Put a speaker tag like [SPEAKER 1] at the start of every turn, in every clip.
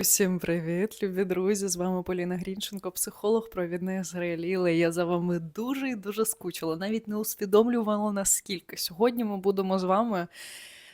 [SPEAKER 1] Всім привіт, любі друзі! З вами Поліна Грінченко, психолог, провідник з Греаліли. Я за вами дуже і дуже скучила. Навіть не усвідомлювала наскільки. Сьогодні ми будемо з вами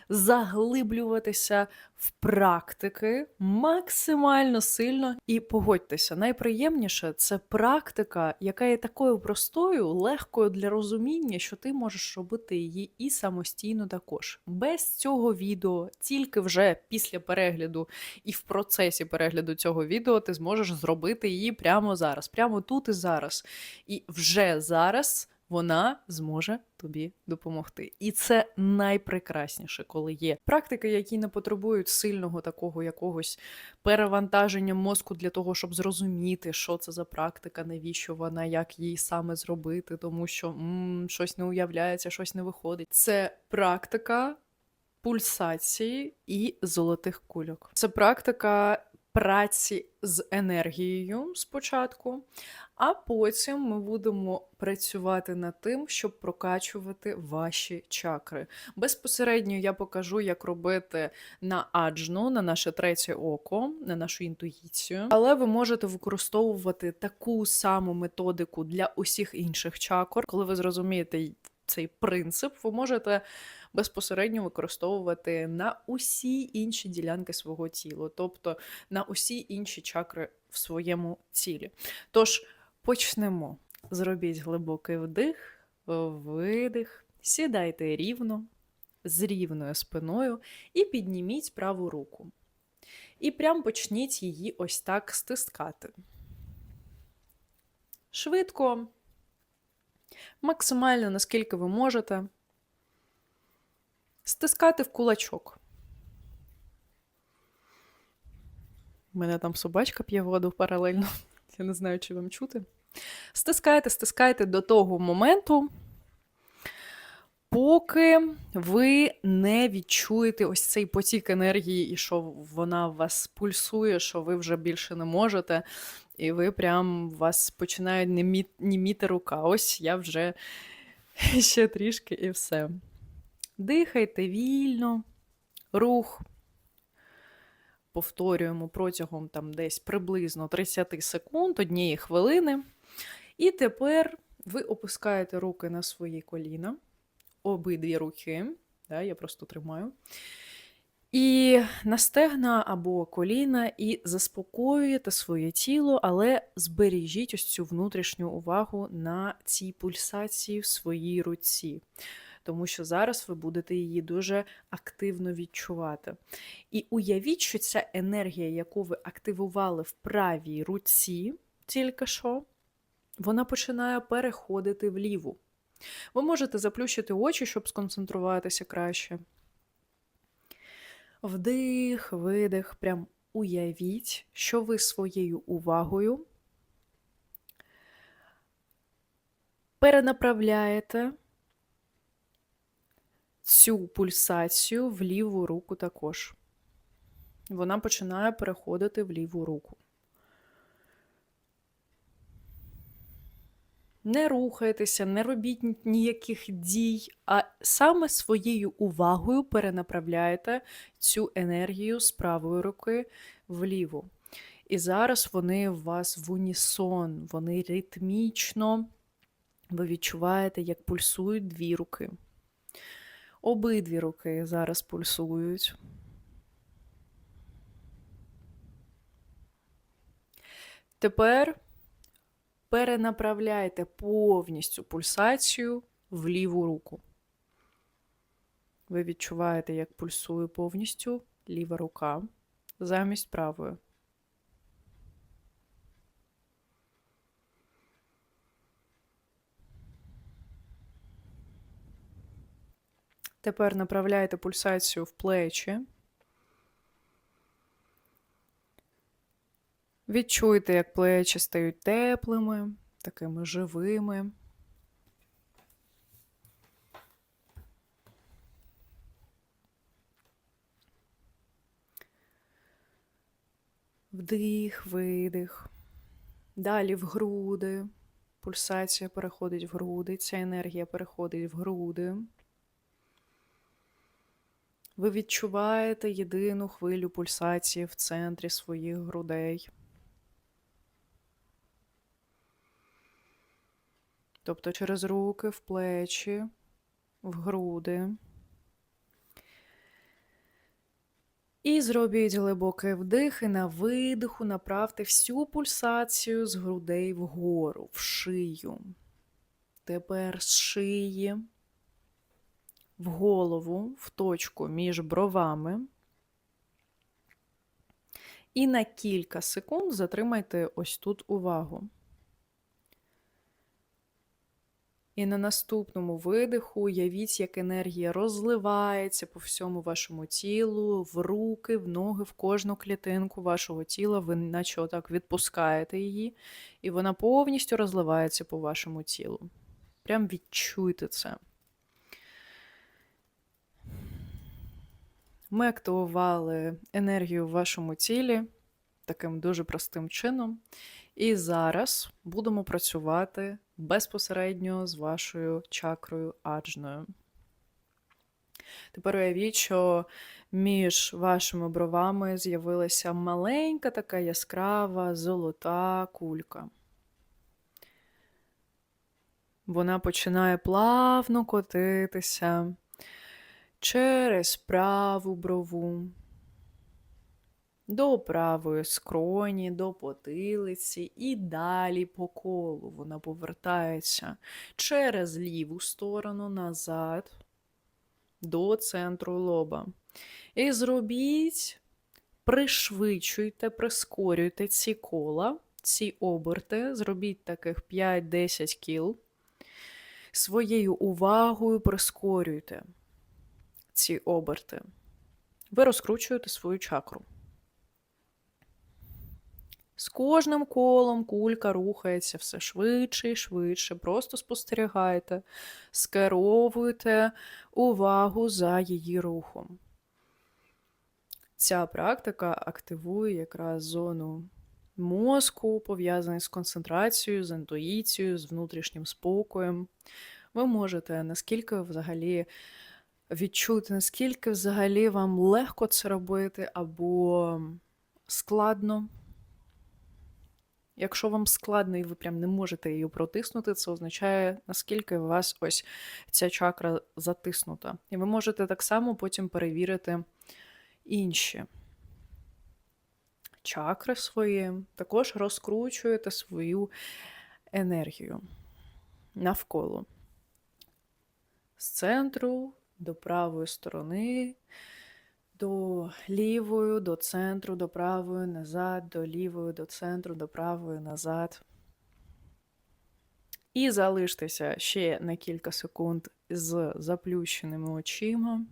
[SPEAKER 1] заглиблюватися в практики максимально сильно. І погодьтеся, найприємніше це практика, яка є такою простою, легкою для розуміння, що ти можеш робити її і самостійно також. Без цього відео, тільки вже після перегляду і в процесі перегляду цього відео ти зможеш зробити її прямо зараз, прямо тут і зараз. І вже зараз вона зможе тобі допомогти. І це найпрекрасніше, коли є практики, які не потребують сильного такого якогось перевантаження мозку для того, щоб зрозуміти, що це за практика, навіщо вона, як її саме зробити, тому що м, щось не уявляється, щось не виходить. Це практика пульсації і золотих кульок. Це практика праці з енергією спочатку, а потім ми будемо працювати над тим, щоб прокачувати ваші чакри. Безпосередньо я покажу, як робити на аджну, на наше третє око, на нашу інтуїцію. Але ви можете використовувати таку саму методику для усіх інших чакр. Коли ви зрозумієте цей принцип, ви можете безпосередньо використовувати на усі інші ділянки свого тіла, тобто на усі інші чакри в своєму тілі. Тож почнемо. Зробіть глибокий вдих, видих, сідайте рівно, з рівною спиною і підніміть праву руку. І прям почніть її ось так стискати. Швидко, максимально наскільки ви можете, стискати в кулачок. У мене там собачка п'є воду паралельно. Я не знаю, чи вам чути. Стискайте, стискайте до того моменту, поки ви не відчуєте ось цей потік енергії, і що вона у вас пульсує, що ви вже більше не можете, і ви прям вас починає німіти рука. Ось я вже ще трішки і все. Дихайте вільно, рух. Повторюємо протягом там десь приблизно 30 секунд, однієї хвилини. І тепер ви опускаєте руки на свої коліна, обидві руки. Да, я просто тримаю. І на стегна або коліна, і заспокоюєте своє тіло, але збережіть ось цю внутрішню увагу на цій пульсації в своїй руці. Тому що зараз ви будете її дуже активно відчувати. І уявіть, що ця енергія, яку ви активували в правій руці, тільки що, вона починає переходити в ліву. Ви можете заплющити очі, щоб сконцентруватися краще. Вдих, видих, прям уявіть, що ви своєю увагою перенаправляєте цю пульсацію в ліву руку також. Вона починає переходити в ліву руку. Не рухайтеся, не робіть ніяких дій, а саме своєю увагою перенаправляєте цю енергію з правої руки в ліву. І зараз вони у вас в унісон, вони ритмічно, ви відчуваєте, як пульсують дві руки. Обидві руки зараз пульсують. Тепер перенаправляйте повністю пульсацію в ліву руку. Ви відчуваєте, як пульсує повністю ліва рука замість правої. Тепер направляйте пульсацію в плечі. Відчуйте, як плечі стають теплими, такими живими. Вдих, видих. Далі в груди. Пульсація переходить в груди, ця енергія переходить в груди. Ви відчуваєте єдину хвилю пульсації в центрі своїх грудей. Тобто через руки в плечі, в груди. І зробіть глибокий вдих і на видиху направте всю пульсацію з грудей вгору, в шию. Тепер з шиї в голову, в точку між бровами. І на кілька секунд затримайте ось тут увагу. І на наступному видиху уявіть, як енергія розливається по всьому вашому тілу, в руки, в ноги, в кожну клітинку вашого тіла. Ви наче отак відпускаєте її, і вона повністю розливається по вашому тілу. Прям відчуйте це. Ми активували енергію в вашому тілі таким дуже простим чином. І зараз будемо працювати безпосередньо з вашою чакрою аджною. Тепер уявіть, що між вашими бровами з'явилася маленька така яскрава золота кулька. Вона починає плавно котитися через праву брову, до правої скроні, до потилиці і далі по колу вона повертається через ліву сторону назад до центру лоба. І зробіть, пришвидшуйте, прискорюйте ці кола, ці оберти, зробіть таких 5-10 кіл. Своєю увагою прискорюйте ці оберти. Ви розкручуєте свою чакру. З кожним колом кулька рухається все швидше і швидше. Просто спостерігайте, скеровуйте увагу за її рухом. Ця практика активує якраз зону мозку, пов'язаний з концентрацією, з інтуїцією, з внутрішнім спокоєм. Ви можете наскільки взагалі відчути, наскільки взагалі вам легко це робити, або складно. Якщо вам складно і ви прям не можете її протиснути, це означає, наскільки у вас ось ця чакра затиснута. І ви можете так само потім перевірити інші чакри свої, також розкручуєте свою енергію навколо. З центру до правої сторони, до лівої, до центру, до правої, назад, до лівої, до центру, до правої, назад. І залиштеся ще на кілька секунд з заплющеними очима.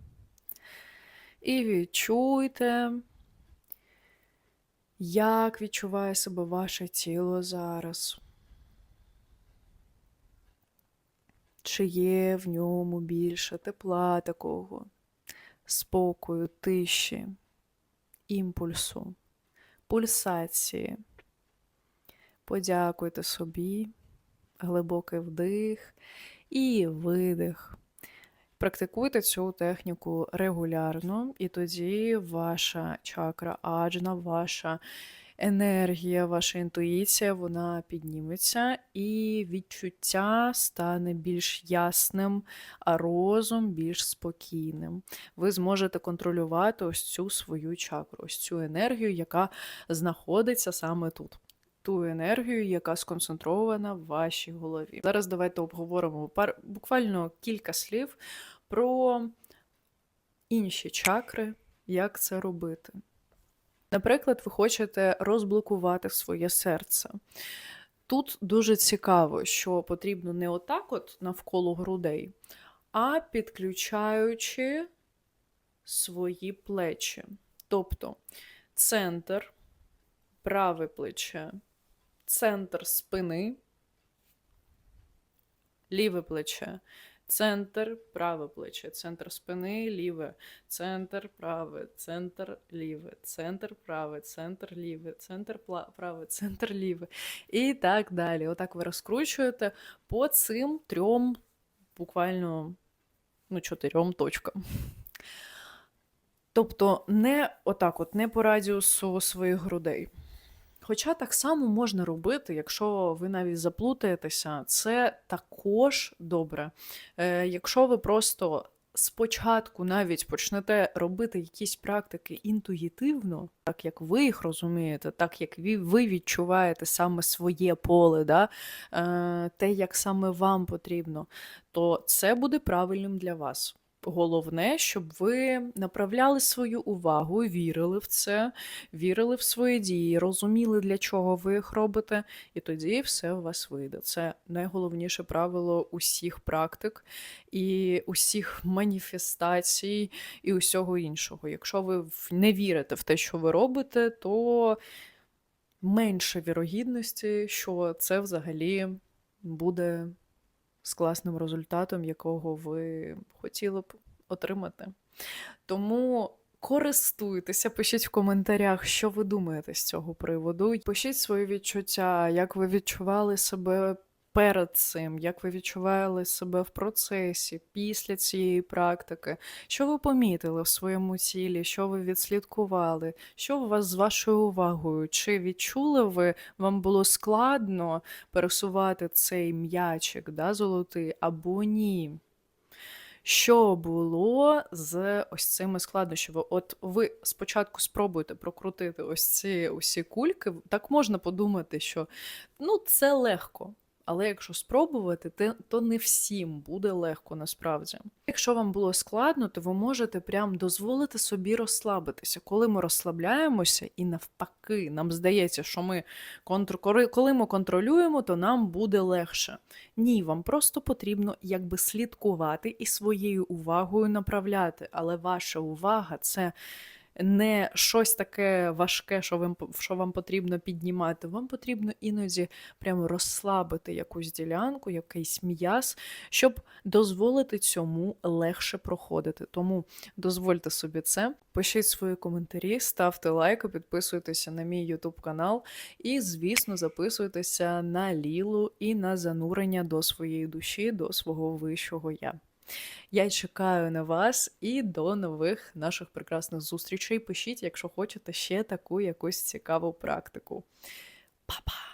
[SPEAKER 1] І відчуйте, як відчуває себе ваше тіло зараз. Чи є в ньому більше тепла такого, спокою, тиші, імпульсу, пульсації? Подякуйте собі, глибокий вдих і видих. Практикуйте цю техніку регулярно, і тоді ваша чакра аджна, ваша енергія, ваша інтуїція, вона підніметься, і відчуття стане більш ясним, а розум більш спокійним. Ви зможете контролювати ось цю свою чакру, ось цю енергію, яка знаходиться саме тут. Ту енергію, яка сконцентрована в вашій голові. Зараз давайте обговоримо пар... буквально кілька слів про інші чакри, як це робити. Наприклад, ви хочете розблокувати своє серце. Тут дуже цікаво, що потрібно не отак от навколо грудей, а підключаючи свої плечі. Тобто центр, праве плече, центр спини, ліве плече, Центр, праве плече, центр спини, ліве, центр, праве, центр, ліве, центр, праве, центр, ліве, центр, праве, центр, ліве. І так далі. Отак ви розкручуєте по цим трьом, буквально ну, чотирьом точкам. Тобто не отак, от не по радіусу своїх грудей. Хоча так само можна робити, якщо ви навіть заплутаєтеся, це також добре. Е, якщо ви просто спочатку навіть почнете робити якісь практики інтуїтивно, так як ви їх розумієте, так як ви відчуваєте саме своє поле, да? е, те, як саме вам потрібно, то це буде правильним для вас. Головне, щоб ви направляли свою увагу, вірили в це, вірили в свої дії, розуміли, для чого ви їх робите, і тоді все у вас вийде. Це найголовніше правило усіх практик і усіх маніфестацій і усього іншого. Якщо ви не вірите в те, що ви робите, то менше вірогідності, що це взагалі буде з класним результатом, якого ви хотіли б отримати. Тому користуйтеся, пишіть в коментарях, що ви думаєте з цього приводу. Пишіть свої відчуття, як ви відчували себе перед цим, як ви відчували себе в процесі після цієї практики, що ви помітили в своєму тілі, що ви відслідкували, що у вас з вашою увагою, чи відчули ви, вам було складно пересувати цей м'ячик, да, золотий, або ні. Що було з ось цими складнощами? От ви спочатку спробуйте прокрутити ось ці усі кульки. Так можна подумати, що ну це легко. Але якщо спробувати, то не всім буде легко насправді. Якщо вам було складно, то ви можете прям дозволити собі розслабитися. Коли ми розслабляємося, і навпаки, нам здається, що ми контр... коли- ми контролюємо, то нам буде легше. Ні, вам просто потрібно якби слідкувати і своєю увагою направляти. Але ваша увага це не щось таке важке, що вам, що вам потрібно піднімати. Вам потрібно іноді прямо розслабити якусь ділянку, якийсь м'яз, щоб дозволити цьому легше проходити. Тому дозвольте собі це. Пишіть свої коментарі, ставте лайки, підписуйтеся на мій YouTube канал і, звісно, записуйтеся на лілу і на занурення до своєї душі, до свого вищого я. Я чекаю на вас і до нових наших прекрасних зустрічей. Пишіть, якщо хочете ще таку якусь цікаву практику. Па-па!